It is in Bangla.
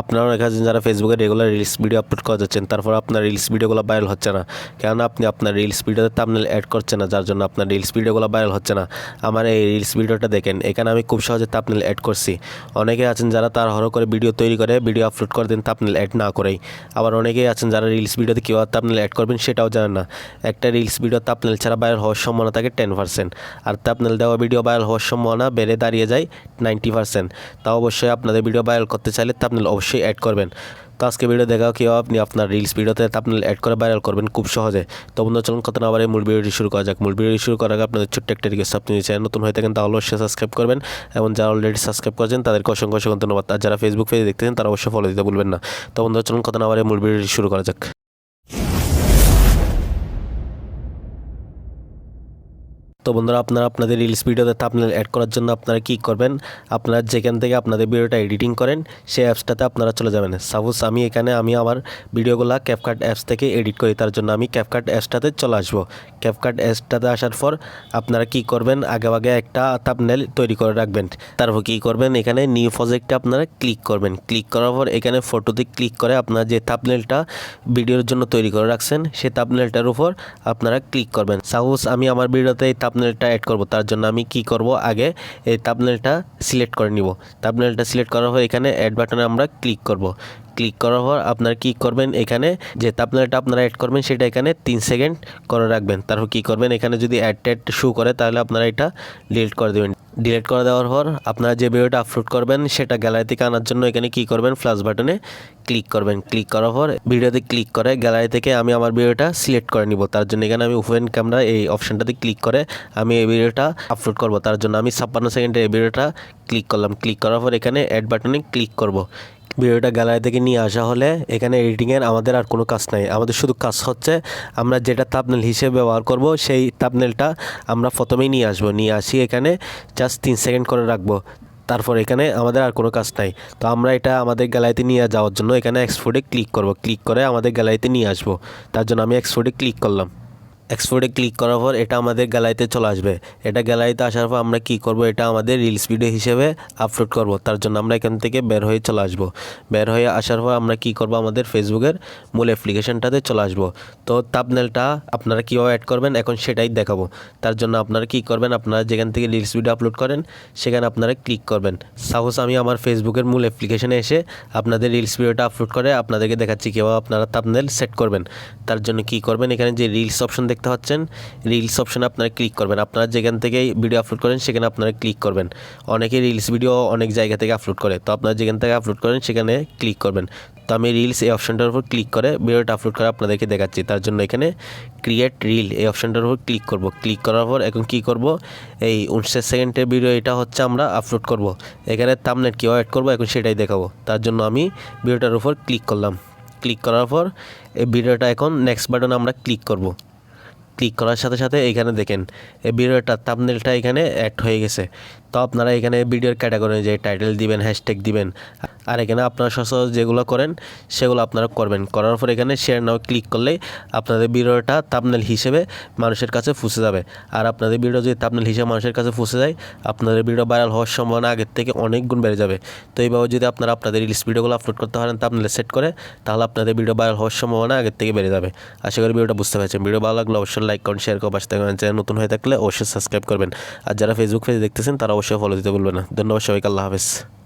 আপনারা অনেক আছেন যারা ফেসবুকে রেগুলার রিলস ভিডিও আপলোড করা যাচ্ছেন, তারপর আপনার রিলস ভিডিওগুলো ভাইরাল হচ্ছে না। কেননা আপনি আপনার রিলস ভিডিওতে থাম্বনেল অ্যাড করছেন না, যার জন্য আপনার রিলস ভিডিওগুলো ভাইরাল হচ্ছে না। আমার এই রিলস ভিডিওটা দেখেন, এখানে আমি খুব সহজে থাম্বনেল অ্যাড করছি। অনেকে আছেন যারা তার হর করে ভিডিও তৈরি করে ভিডিও আপলোড করে দেন থাম্বনেল অ্যাড না করেই। আবার অনেকেই আছেন যারা রিলস ভিডিওতে কীভাবে থাম্বনেল অ্যাড করবেন, সেটাও জানেন না। একটা রিলস ভিডিও থাম্বনেল ছাড়া ভাইরাল হওয়ার সম্ভাবনা থাকে টেন পার্সেন্ট আর থাম্বনেল দেওয়া ভিডিও ভাইরাল হওয়ার সম্ভাবনা বেড়ে দাঁড়িয়ে যায় নাইনটি পার্সেন্ট তা অবশ্যই আপনাদের ভিডিও ভাইরাল করতে চাইলে থাম্বনেল অবশ্যই অ্যাড করবেন। তো আজকে ভিডিও দেখাও কেউ আপনি আপনার রিলস ভিডিওতে আপনি অ্যাড করে ভাইরাল করবেন খুব সহজে। তো বন্ধু, চলুন কথা না আবার মূল ভিডিওটি শুরু করা যাক। মূল ভিডিওটি শুরু করার আগে আপনাদের ছোট্ট একটা রিকোয়েস্ট আপনি চ্যানেল নতুন হয়ে থাকেন তাহলে অবশ্যই সাবস্ক্রাইব করবেন এবং যারা অলরেডি সাবস্ক্রাইব করেছেন তাদেরকে অসংখ্য অসংখ্য ধন্যবাদ। আর যারা ফেসবুক পেজে দেখতেছেন তারা অবশ্যই ফলো দিতে ভুলবেন না। তো বন্ধু, চলুন কথা না আবার মূল ভিডিওটি শুরু করা যাক। তো বন্ধুরা, আপনারা আপনাদের রিলস ভিডিওতে থাম্বনেল অ্যাড করার জন্য আপনারা কী করবেন? আপনারা যেখান থেকে আপনাদের ভিডিওটা এডিটিং করেন, সেই অ্যাপসটাতে আপনারা চলে যাবেন। সাপোজ আমি এখানে, আমি আমার ভিডিওগুলো ক্যাপকাট অ্যাপস থেকে এডিট করি, তার জন্য আমি ক্যাপকাট অ্যাপসটাতে চলে আসব। ক্যাপকাট অ্যাপসটাতে আসার পর আপনারা কি করবেন? আগে আগে একটা থাম্বনেল তৈরি করে রাখবেন। তারপর কী করবেন? এখানে নিউ প্রজেক্টে আপনারা ক্লিক করবেন। ক্লিক করার পর এখানে ফটোতে ক্লিক করে আপনারা যে থাম্বনেলটা ভিডিওর জন্য তৈরি করে রাখছেন, সেই থাম্বনেলটার উপর আপনারা ক্লিক করবেন। সাপোজ আমি আমার ভিডিওতে এই থাম্বনেলটা অ্যাড করব, তার জন্য আমি কি করব আগে এই থাম্বনেলটা সিলেক্ট করে নিব। তাপনেলটা সিলেক্ট করার পর এখানে অ্যাড বাটনে আমরা ক্লিক করব। ক্লিক করার পর আপনারা কী করবেন এখানে? যে থাম্বনেলটা আপনারা অ্যাড করবেন, সেটা এখানে তিন সেকেন্ড করে রাখবেন। তারপর কী করবেন? এখানে যদি অ্যাড ট্যাড শু করে, তাহলে আপনারা এটা ডিলিট করে দেবেন। ডিলিট করে দেওয়ার পর আপনারা যে ভিডিওটা আপলোড করবেন, সেটা গ্যালারি থেকে আনার জন্য এখানে কী করবেন? ফ্লাশ বাটনে ক্লিক করবেন। ক্লিক করার পর ভিডিওতে ক্লিক করে গ্যালারি থেকে আমি আমার ভিডিওটা সিলেক্ট করে নিব। তার জন্য এখানে আমি ওপেন ক্যামেরা এই অপশানটাতে ক্লিক করে আমি এই ভিডিওটা আপলোড করব। তার জন্য আমি ছাপ্পান্ন সেকেন্ডে এই ভিডিওটা ক্লিক করলাম। ক্লিক করার পর এখানে অ্যাড বাটনে ক্লিক করব। ভিডিওটা গ্যালারি থেকে নিয়ে আসা হলে এখানে এডিটিংয়ের আমাদের আর কোনো কাজ নাই। আমাদের শুধু কাজ হচ্ছে আমরা যেটা তাপনেল হিসেবে ব্যবহার করব, সেই তাপনেলটা আমরা প্রথমেই নিয়ে আসব। নিয়ে আসি এখানে জাস্ট তিন সেকেন্ড করে রাখব। তারপর এখানে আমাদের আর কোনো কাজ নাই। তো আমরা এটা আমাদের গ্যালারিতে নিয়ে যাওয়ার জন্য এখানে এক্সপোর্টে ক্লিক করব। ক্লিক করে আমাদের গ্যালারিতে নিয়ে আসব। তার জন্য আমি এক্সপোর্টে ক্লিক করলাম। এক্সপোর্টে ক্লিক করার পর এটা আমাদের গ্যালারিতে চলে আসবে। এটা গ্যালারিতে আসার পর আমরা কি করব? এটা আমাদের রিলস ভিডিও হিসেবে আপলোড করব। তার জন্য আমরা এখান থেকে বের হয়ে চলে আসব। বের হয়ে আসার পর আমরা কি করব? আমাদের ফেসবুকের মূল অ্যাপ্লিকেশনটাতে চলে আসব। তো তাপনেলটা আপনারা কীভাবে অ্যাড করবেন? এখন সেটাই দেখাবো। তার জন্য আপনারা কি করবেন? আপনারা যেখান থেকে রিলস ভিডিও আপলোড করেন, সেখানে আপনারা ক্লিক করবেন। সাপোজ আমি আমার ফেসবুকের মূল অ্যাপ্লিকেশনে এসে আপনাদের রিলস ভিডিওটা আপলোড করে আপনাদেরকে দেখাচ্ছি কীভাবে আপনারা তাপনেল সেট করবেন। তার জন্য কি করবেন? এখানে যে রিলস অপশন দেখতে পাচ্ছেন রিলস অপশনে আপনারা ক্লিক করবেন। আপনারা যেখান থেকে ভিডিও আপলোড করেন, সেখানে আপনারা ক্লিক করবেন। অনেকে রিলস ভিডিও অনেক জায়গা থেকে আপলোড করে। তো আপনারা যেখান থেকে আপলোড করেন, সেখানে ক্লিক করবেন। তো আমি রিলস এই অপশনটার উপর ক্লিক করে ভিডিওটা আপলোড করে আপনাদেরকে দেখাচ্ছি। তার জন্য এখানে ক্রিয়েট রিল এই অপশনটার উপর ক্লিক করব। ক্লিক করার পর এখন কি করব? এই উনষাট সেকেন্ডের ভিডিও এটা হচ্ছে আমরা আপলোড করব। এখানে তামনেট কীভাবে অ্যাড করব? এখন সেটাই দেখাবো। তার জন্য আমি ভিডিওটার উপর ক্লিক করলাম। ক্লিক করার পর এই ভিডিওটা এখন নেক্সট বাটনে আমরা ক্লিক করব। ক্লিক করার সাথে সাথে এখানে দেখেন, এই ভিডিওটা থাম্বনেলটা এখানে অ্যাড হয়ে গেছে। তো আপনারা এখানে ভিডিওর ক্যাটাগরি যে টাইটেল দিবেন হ্যাশট্যাগ দিবেন। আর এখানে আপনারা সচরাচর যেগুলো করেন, সেগুলো আপনারা করবেন। করার পর এখানে শেয়ার নাও ক্লিক করলেই আপনাদের ভিডিওটা থাম্বনেল হিসেবে মানুষের কাছে ফুসে যাবে। আর আপনাদের ভিডিও যদি থাম্বনেল হিসেবে মানুষের কাছে ফুসে যায়, আপনাদের ভিডিও ভাইরাল হওয়ার সম্ভাবনা আগের থেকে অনেক গুণ বেড়ে যাবে। তো এইভাবে যদি আপনারা আপনাদের রিলস ভিডিওগুলো আপলোড করতে পারেন থাম্বনেল সেট করে, তাহলে আপনাদের ভিডিও ভাইরাল হওয়ার সম্ভাবনা আগের থেকে বেড়ে যাবে। আশা করি ভিডিওটা বুঝতে পারছেন। ভিডিও ভালো লাগলে অবশ্যই লাইক করেন শেয়ার করে, পাশে থাকবেন চ্যানেল নতুন হয়ে থাকলে অবশ্যই সাবস্ক্রাইব করবেন। আর যারা ফেসবুক পেজে দেখতেছেন, তারা অবশ্যই ফলো দিতে বলবেন না। ধন্যবাদ সবাইকে, আল্লাহ হাফেজ।